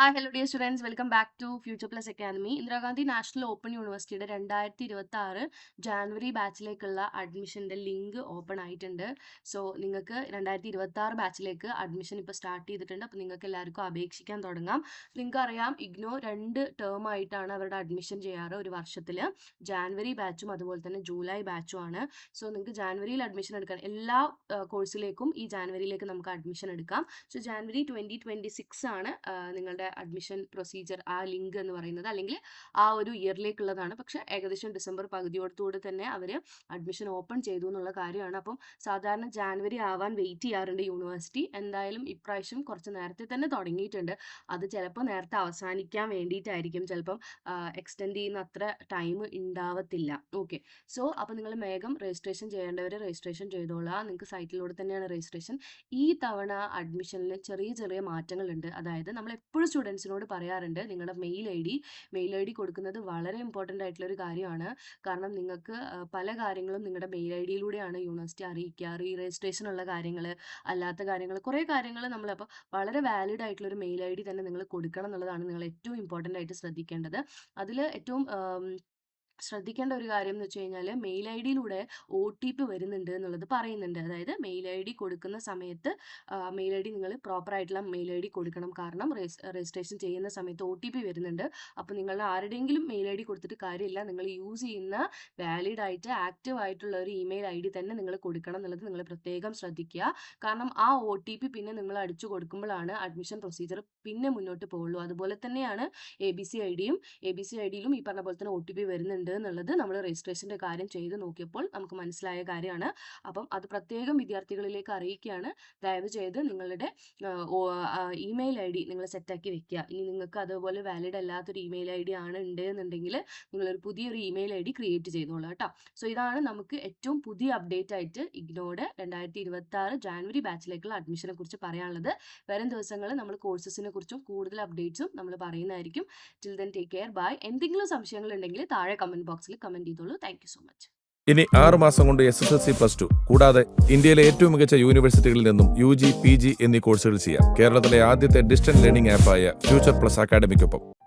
Hi hello dear students welcome back to future plus academy Indira Gandhi national open യൂണിവേഴ്സിറ്റിയുടെ രണ്ടായിരത്തി ഇരുപത്തി ആറ് ജാനുവരി ബാച്ചിലേക്കുള്ള അഡ്മിഷന്റെ ലിങ്ക് ഓപ്പൺ ആയിട്ടുണ്ട്. സോ നിങ്ങൾക്ക് രണ്ടായിരത്തി ഇരുപത്തി ആറ് ബാച്ചിലേക്ക് അഡ്മിഷൻ ഇപ്പോൾ സ്റ്റാർട്ട് ചെയ്തിട്ടുണ്ട്. അപ്പോൾ നിങ്ങൾക്ക് എല്ലാവർക്കും അപേക്ഷിക്കാൻ തുടങ്ങാം. നിങ്ങൾക്ക് അറിയാം ഇഗ്നോ രണ്ട് ടേം ആയിട്ടാണ് അവരുടെ അഡ്മിഷൻ ചെയ്യാറ് ഒരു വർഷത്തിൽ ജാനുവരി ബാച്ചും അതുപോലെ തന്നെ ജൂലൈ ബാച്ചും ആണ്. സോ നിങ്ങൾക്ക് ജാനുവരിയിൽ അഡ്മിഷൻ എടുക്കാൻ എല്ലാ കോഴ്സിലേക്കും ഈ ജാനുവരിയിലേക്ക് നമുക്ക് അഡ്മിഷൻ എടുക്കാം. So January twenty twenty six ആണ് നിങ്ങളുടെ അഡ്മിഷൻ പ്രൊസീജിയർ ആ ലിങ്ക് എന്ന് പറയുന്നത് അല്ലെങ്കിൽ ആ ഒരു ഇയറിലേക്കുള്ളതാണ് പക്ഷേ ഏകദേശം ഡിസംബർ പകുതിയോടത്തോടെ തന്നെ അവർ അഡ്മിഷൻ ഓപ്പൺ ചെയ്തു എന്നുള്ള കാര്യമാണ്. അപ്പം സാധാരണ ജാനുവരി ആവാൻ വെയിറ്റ് ചെയ്യാറുണ്ട് യൂണിവേഴ്സിറ്റി എന്തായാലും ഇപ്രാവശ്യം കുറച്ച് നേരത്തെ തന്നെ തുടങ്ങിയിട്ടുണ്ട്. അത് ചിലപ്പോൾ നേരത്തെ അവസാനിക്കാൻ വേണ്ടിയിട്ടായിരിക്കും. ചിലപ്പം എക്സ്റ്റെൻഡ് ചെയ്യുന്ന അത്ര ടൈം ഉണ്ടാവത്തില്ല. ഓക്കെ സോ അപ്പോൾ നിങ്ങൾ വേഗം രജിസ്ട്രേഷൻ ചെയ്യേണ്ടവർ രജിസ്ട്രേഷൻ ചെയ്തോളാം. നിങ്ങൾക്ക് സൈറ്റിലൂടെ തന്നെയാണ് രജിസ്ട്രേഷൻ ഈ തവണ അഡ്മിഷനിൽ ചെറിയ ചെറിയ മാറ്റങ്ങളുണ്ട്. അതായത് നമ്മൾ എപ്പോഴും സ്റ്റുഡൻസിനോട് പറയാറുണ്ട് നിങ്ങളുടെ mail I D mail I D കൊടുക്കുന്നത് വളരെ ഇമ്പോർട്ടന്റ് ആയിട്ടുള്ള ഒരു കാര്യമാണ്. കാരണം നിങ്ങൾക്ക് പല കാര്യങ്ങളും നിങ്ങളുടെ മെയിൽ ഐ ഡിയിലൂടെയാണ് യൂണിവേഴ്സിറ്റി അറിയിക്കുക റീ രജിസ്ട്രേഷൻ ഉള്ള കാര്യങ്ങൾ അല്ലാത്ത കാര്യങ്ങൾ കുറേ കാര്യങ്ങൾ നമ്മളപ്പോൾ വളരെ വാലിഡ് ആയിട്ടുള്ള ഒരു മെയിൽ ഐ ഡി തന്നെ നിങ്ങൾ കൊടുക്കണം എന്നുള്ളതാണ് നിങ്ങൾ ഏറ്റവും ഇമ്പോർട്ടന്റ് ആയിട്ട് ശ്രദ്ധിക്കേണ്ടത്. അതിൽ ഏറ്റവും ശ്രദ്ധിക്കേണ്ട ഒരു കാര്യം എന്ന് വെച്ച് കഴിഞ്ഞാൽ മെയിൽ ഐ ഡിയിലൂടെ ഒ ടി പി വരുന്നുണ്ട് എന്നുള്ളത് പറയുന്നുണ്ട്. അതായത് മെയിൽ ഐ ഡി കൊടുക്കുന്ന സമയത്ത് മെയിൽ ഐ ഡി നിങ്ങൾ പ്രോപ്പർ ആയിട്ടുള്ള മെയിൽ ഐ ഡി കൊടുക്കണം. കാരണം രജിസ്ട്രേഷൻ ചെയ്യുന്ന സമയത്ത് ഒ ടി പി വരുന്നുണ്ട്. അപ്പോൾ നിങ്ങൾ ആരുടെയെങ്കിലും മെയിൽ ഐ ഡി കൊടുത്തിട്ട് കാര്യമില്ല. നിങ്ങൾ യൂസ് ചെയ്യുന്ന വാലിഡ് ആയിട്ട് ആക്റ്റീവ് ആയിട്ടുള്ള ഒരു ഇമെയിൽ ഐ ഡി തന്നെ നിങ്ങൾ കൊടുക്കണം എന്നുള്ളത് നിങ്ങൾ പ്രത്യേകം ശ്രദ്ധിക്കുക. കാരണം ആ ഒ ടി പി പിന്നെ നിങ്ങൾ അടിച്ചു കൊടുക്കുമ്പോഴാണ് അഡ്മിഷൻ പ്രൊസീജിയർ പിന്നെ മുന്നോട്ട് പോകുള്ളൂ. അതുപോലെ തന്നെയാണ് എ ബി സി ഐ ഡിയും. എ ബി സി ഐ ഡിയിലും ഈ പറഞ്ഞ പോലെ തന്നെ ഒ ടി പി വരുന്നുണ്ട്. എന്നുള്ളത് നമ്മൾ രജിസ്ട്രേഷന്റെ കാര്യം ചെയ്ത് നോക്കിയപ്പോൾ നമുക്ക് മനസ്സിലായ കാര്യമാണ്. അപ്പം അത് പ്രത്യേകം വിദ്യാർത്ഥികളിലേക്ക് അറിയിക്കുകയാണ്. ദയവ് ചെയ്ത് നിങ്ങളുടെ ഇമെയിൽ ഐ ഡി നിങ്ങൾ സെറ്റാക്കി വെക്കുക. ഇനി നിങ്ങൾക്ക് അതുപോലെ വാലിഡ് അല്ലാത്തൊരു ഇമെയിൽ ഐ ഡി ആണ് ഉണ്ട് എന്നുണ്ടെങ്കിൽ നിങ്ങളൊരു പുതിയൊരു ഇമെയിൽ ഐ ഡി ക്രിയേറ്റ് ചെയ്തോളൂ കേട്ടോ. സോ ഇതാണ് നമുക്ക് ഏറ്റവും പുതിയ അപ്ഡേറ്റ് ആയിട്ട് ഇഗ്നോഡ് രണ്ടായിരത്തി ഇരുപത്തി ആറ് ജാനുവരി ബാച്ചിലേക്കുള്ള അഡ്മിഷനെ കുറിച്ച് പറയാനുള്ളത്. വരും ദിവസങ്ങളിൽ നമ്മൾ കോഴ്സസിനെ കുറിച്ചും കൂടുതൽ അപ്ഡേറ്റ്സും നമ്മൾ പറയുന്നതായിരിക്കും. Till then take care bye എന്തെങ്കിലും സംശയങ്ങൾ ഉണ്ടെങ്കിൽ താഴെ കമന്റ് ബോക്സിൽ കമന്റ് ചെയ്തോളൂ. താങ്ക് സോ മച്ച് ഇനി ആറ് മാസം കൊണ്ട് S S L C plus two കൂടാതെ ഇന്ത്യയിലെ ഏറ്റവും മികച്ച യൂണിവേഴ്സിറ്റികളിൽ നിന്നും യു ജി പി ജി എന്നീ കോഴ്സുകൾ ചെയ്യാം. കേരളത്തിലെ ആദ്യത്തെ ഡിസ്റ്റൻസ് ലേണിംഗ് ആപ്പായ ഫ്യൂച്ചർ പ്ലസ് അക്കാഡമിക്കൊപ്പം